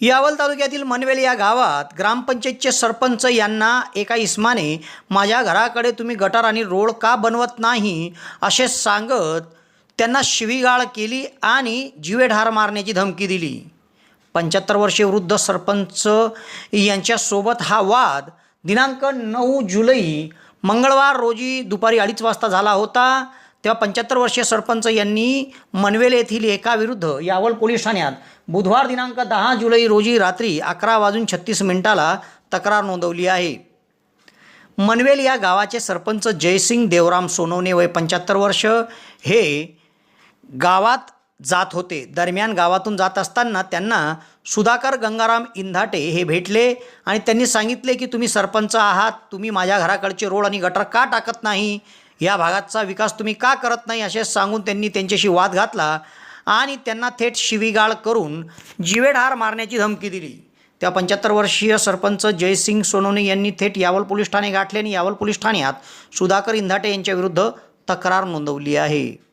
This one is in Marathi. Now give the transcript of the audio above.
यावल तालुक्यातील मनवेल या गावात ग्रामपंचायतचे सरपंच यांना एका इस्माने माझ्या घराकडे तुम्ही गटार आणि रोड का बनवत नाही? असे सांगत त्यांना शिवीगाळ केली आणि जीवेढार मारण्याची धमकी दिली. पंच्याहत्तर वर्षे वृद्ध सरपंच यांच्यासोबत हा वाद. दिनांक नऊ जुलै मंगळवार रोजी दुपारी अडीच वाजता झाला होता. तेव्हा पंच्याहत्तर वर्षीय सरपंच यांनी मनवेल येथील एकाविरुद्ध यावल पोलीस ठाण्यात बुधवार दिनांक दहा जुलै रोजी रात्री अकरा वाजून छत्तीस मिनिटाला तक्रार नोंदवली आहे. मनवेल या गावाचे सरपंच जयसिंग देवराम सोनवणे वय पंच्याहत्तर वर्ष हे गावात जात होते. दरम्यान गावातून जात असताना त्यांना सुधाकर गंगाराम इंधाटे हे भेटले आणि त्यांनी सांगितले की तुम्ही सरपंच आहात तुम्ही माझ्या घराकडचे रोड आणि गटर का टाकत नाही? या भागाचा विकास तुम्ही का करत नाही असे सांगून त्यांनी त्यांच्याशी वाद घातला आणि त्यांना थेट शिवीगाळ करून जिवेढार मारण्याची धमकी दिली. त्या पंच्याहत्तर वर्षीय सरपंच जयसिंग सोनवणे यांनी थेट यावल पोलीस ठाणे गाठले आणि यावल पोलीस ठाण्यात सुधाकर इंधाटे यांच्याविरुद्ध तक्रार नोंदवली आहे.